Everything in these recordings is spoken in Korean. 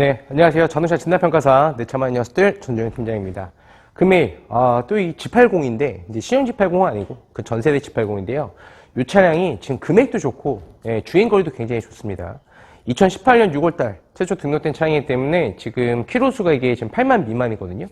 네, 안녕하세요. 자동차 진단평가사 내차만 녀석들 전종현 팀장입니다. 금일 아, 또 이 G80인데 이제 신형 G80은 아니고 그 전세대 G80인데요. 이 차량이 지금 금액도 좋고 예, 주행 거리도 굉장히 좋습니다. 2018년 6월달 최초 등록된 차량이기 때문에 지금 키로 수가 이게 지금 8만 미만이거든요.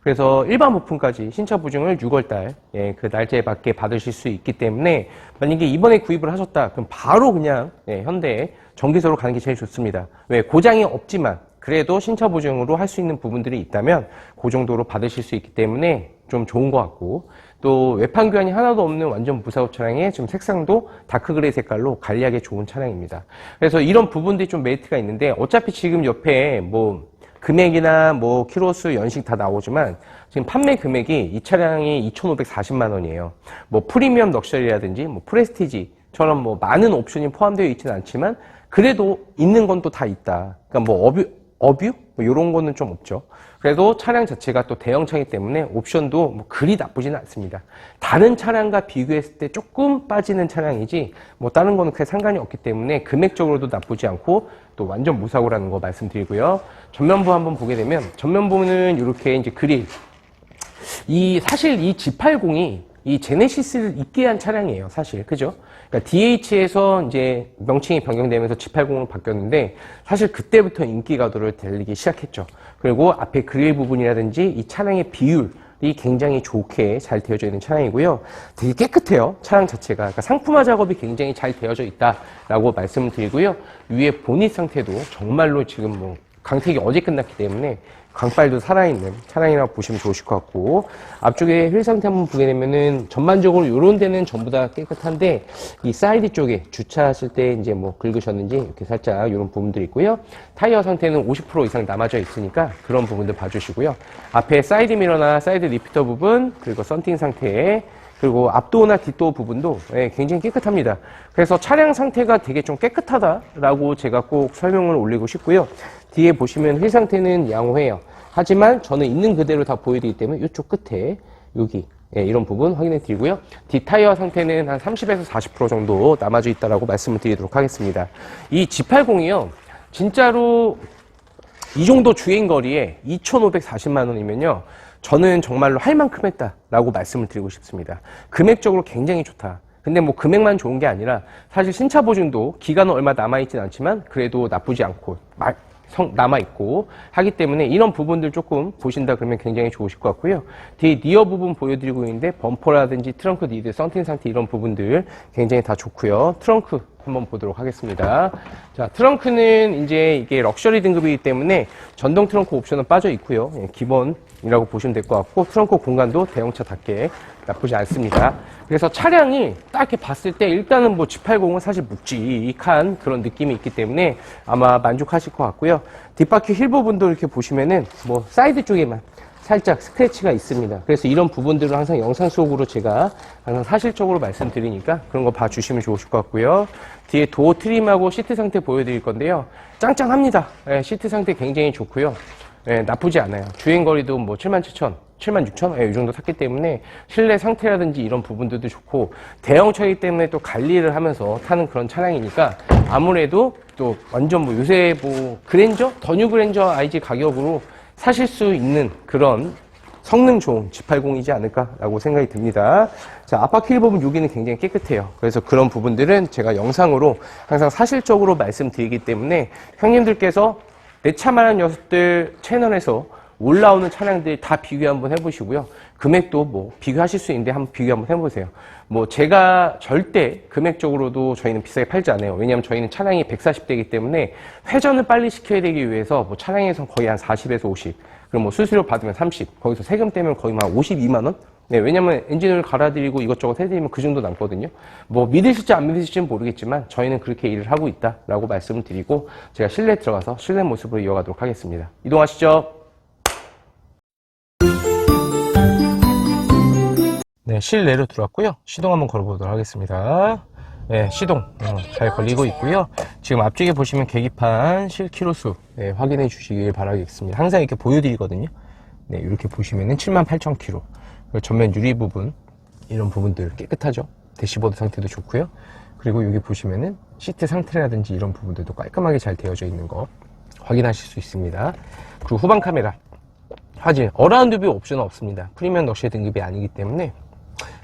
그래서 일반 부품까지 신차 보증을 6월달 예, 그 날짜에 맞게 받으실 수 있기 때문에 만약에 이번에 구입을 하셨다 그럼 바로 그냥 예, 현대에 정기소로 가는 게 제일 좋습니다. 왜 고장이 없지만 그래도 신차 보증으로 할 수 있는 부분들이 있다면 그 정도로 받으실 수 있기 때문에 좀 좋은 것 같고 또 외판 교환이 하나도 없는 완전 무사고 차량에 지금 색상도 다크 그레이 색깔로 관리하기 좋은 차량입니다. 그래서 이런 부분들이 좀 메리트가 있는데 어차피 지금 옆에 뭐 금액이나 뭐 키로수 연식 다 나오지만 지금 판매 금액이 이 차량이 2,540만 원이에요. 뭐 프리미엄 럭셔리라든지 뭐 프레스티지처럼 뭐 많은 옵션이 포함되어 있지는 않지만 그래도 있는 건 또 다 있다. 그러니까 뭐 어뷰 뭐 이런 거는 좀 없죠. 그래도 차량 자체가 또 대형차이기 때문에 옵션도 뭐 그리 나쁘지는 않습니다. 다른 차량과 비교했을 때 조금 빠지는 차량이지 뭐 다른 거는 크게 상관이 없기 때문에 금액적으로도 나쁘지 않고 또 완전 무사고라는 거 말씀드리고요. 전면부 한번 보게 되면 전면부는 이렇게 이제 그릴 이 사실 이 G80이 이 제네시스를 있게 한 차량이에요, 사실. 그죠? 그러니까 DH에서 이제 명칭이 변경되면서 G80으로 바뀌었는데 사실 그때부터 인기 가도를 달리기 시작했죠. 그리고 앞에 그릴 부분이라든지 이 차량의 비율 이 굉장히 좋게 잘 되어져 있는 차량이고요. 되게 깨끗해요, 차량 자체가. 그러니까 상품화 작업이 굉장히 잘 되어져 있다라고 말씀을 드리고요. 위에 보닛 상태도 정말로 지금 뭐 강택이 어제 끝났기 때문에 강빨도 살아있는 차량이라고 보시면 좋으실 것 같고 앞쪽에 휠 상태 한번 보게 되면은 전반적으로 이런 데는 전부 다 깨끗한데 이 사이드 쪽에 주차하실 때 이제 뭐 긁으셨는지 이렇게 살짝 이런 부분들이 있고요 타이어 상태는 50% 이상 남아져 있으니까 그런 부분들 봐주시고요 앞에 사이드 미러나 사이드 리피터 부분 그리고 썬팅 상태에 그리고 앞도어나 뒷도어 부분도 예, 굉장히 깨끗합니다. 그래서 차량 상태가 되게 좀 깨끗하다라고 제가 꼭 설명을 올리고 싶고요. 뒤에 보시면 휠 상태는 양호해요. 하지만 저는 있는 그대로 다 보여드리기 때문에 이쪽 끝에 여기 예, 이런 부분 확인해 드리고요. 뒷타이어 상태는 한 30에서 40% 정도 남아져 있다라고 말씀을 드리도록 하겠습니다. 이 G80이요. 진짜로 이 정도 주행 거리에 2,540만 원이면요. 저는 정말로 할 만큼 했다라고 말씀을 드리고 싶습니다. 금액적으로 굉장히 좋다. 근데 뭐 금액만 좋은 게 아니라 사실 신차 보증도 기간은 얼마 남아 있진 않지만 그래도 나쁘지 않고 남아 있고 하기 때문에 이런 부분들 조금 보신다 그러면 굉장히 좋으실 것 같고요. 뒤에 니어 부분 보여드리고 있는데 범퍼라든지 트렁크 니드, 썬팅 상태 이런 부분들 굉장히 다 좋고요. 트렁크 한번 보도록 하겠습니다. 자, 트렁크는 이제 이게 럭셔리 등급이기 때문에 전동 트렁크 옵션은 빠져 있고요. 예, 기본이라고 보시면 될 것 같고 트렁크 공간도 대형차답게 나쁘지 않습니다. 그래서 차량이 딱 이렇게 봤을 때 일단은 뭐 G80은 사실 묵직한 그런 느낌이 있기 때문에 아마 만족하실 것 같고요. 뒷바퀴 힐 부분도 이렇게 보시면은 뭐 사이드 쪽에만 살짝 스크래치가 있습니다. 그래서 이런 부분들을 항상 영상 속으로 제가 항상 사실적으로 말씀드리니까 그런 거 봐주시면 좋으실 것 같고요. 뒤에 도어 트림하고 시트 상태 보여드릴 건데요. 짱짱합니다. 예, 시트 상태 굉장히 좋고요. 예, 나쁘지 않아요. 주행 거리도 뭐 77,000, 76,000, 예, 이 정도 탔기 때문에 실내 상태라든지 이런 부분들도 좋고 대형 차이기 때문에 또 관리를 하면서 타는 그런 차량이니까 아무래도 또 완전 뭐 요새 뭐 그랜저, 더뉴 그랜저 IG 가격으로 사실 수 있는 그런 성능 좋은 G80이지 않을까라고 생각이 듭니다. 자, 앞바퀴 부분 여기는 굉장히 깨끗해요. 그래서 그런 부분들은 제가 영상으로 항상 사실적으로 말씀드리기 때문에 형님들께서 내 차만한 녀석들 채널에서 올라오는 차량들 다 비교 한번 해보시고요. 금액도 뭐 비교하실 수 있는데 한번 비교 한번 해보세요. 뭐 제가 절대 금액적으로도 저희는 비싸게 팔지 않아요. 왜냐하면 저희는 차량이 140대이기 때문에 회전을 빨리 시켜야 되기 위해서 뭐 차량에서 거의 한 40에서 50. 그럼 뭐 수수료 받으면 30. 거기서 세금 떼면 거의 막 52만 원? 네, 왜냐면 엔진을 갈아드리고 이것저것 해드리면 그 정도 남거든요. 뭐 믿으실지 안 믿으실지는 모르겠지만 저희는 그렇게 일을 하고 있다라고 말씀을 드리고 제가 실내 들어가서 실내 모습으로 이어가도록 하겠습니다. 이동하시죠. 네, 실내로 들어왔고요. 시동 한번 걸어보도록 하겠습니다. 네, 시동 어, 잘 걸리고 있고요. 지금 앞쪽에 보시면 계기판 실키로수 네, 확인해 주시길 바라겠습니다. 항상 이렇게 보여드리거든요. 네, 이렇게 보시면은 78,000km. 그리고 전면 유리 부분 이런 부분들 깨끗하죠. 대시보드 상태도 좋고요. 그리고 여기 보시면은 시트 상태라든지 이런 부분들도 깔끔하게 잘 되어져 있는 거 확인하실 수 있습니다. 그리고 후방 카메라 화질 어라운드 뷰 옵션은 없습니다. 프리미엄 럭셔리 등급이 아니기 때문에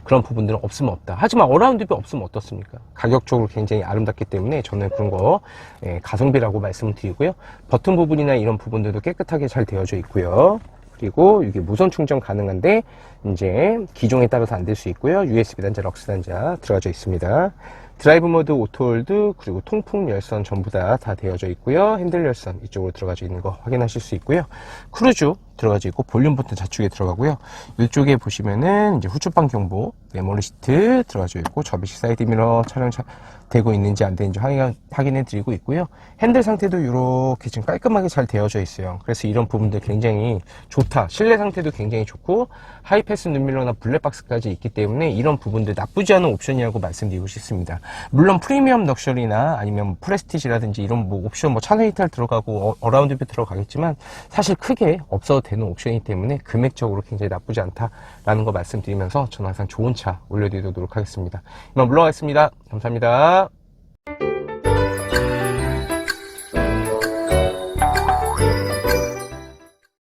그런 부분들은 없으면 없다. 하지만 어라운드 뷰 없으면 어떻습니까? 가격적으로 굉장히 아름답기 때문에 저는 그런 거 예, 가성비라고 말씀을 드리고요. 버튼 부분이나 이런 부분들도 깨끗하게 잘 되어져 있고요. 그리고 이게 무선 충전 가능한데 이제 기종에 따라서 안 될 수 있고요. USB 단자, 럭스 단자 들어가져 있습니다. 드라이브 모드, 오토홀드, 그리고 통풍 열선 전부 다 다 되어져 있고요. 핸들 열선 이쪽으로 들어가져 있는 거 확인하실 수 있고요. 크루즈 들어가져 있고 볼륨 버튼 좌측에 들어가고요. 이쪽에 보시면은 이제 후추방 경보, 메모리 시트 들어가져 있고 접이식 사이드 미러 촬영 차- 되고 있는지 안 되는지 확인, 확인해 드리고 있고요. 핸들 상태도 이렇게 지금 깔끔하게 잘 되어져 있어요. 그래서 이런 부분들 굉장히 좋다. 실내 상태도 굉장히 좋고 하이패스 눈밀러나 블랙박스까지 있기 때문에 이런 부분들 나쁘지 않은 옵션이라고 말씀드리고 싶습니다. 물론 프리미엄 럭셔리나 아니면 뭐 프레스티지라든지 이런 뭐 옵션 뭐 차선 히탈 들어가고 어, 라운드 뷰 들어가겠지만 사실 크게 없어도 되는 옵션이기 때문에 금액적으로 굉장히 나쁘지 않다라는 거 말씀드리면서 저는 항상 좋은 차 올려드리도록 하겠습니다. 이만 물러가겠습니다. 감사합니다.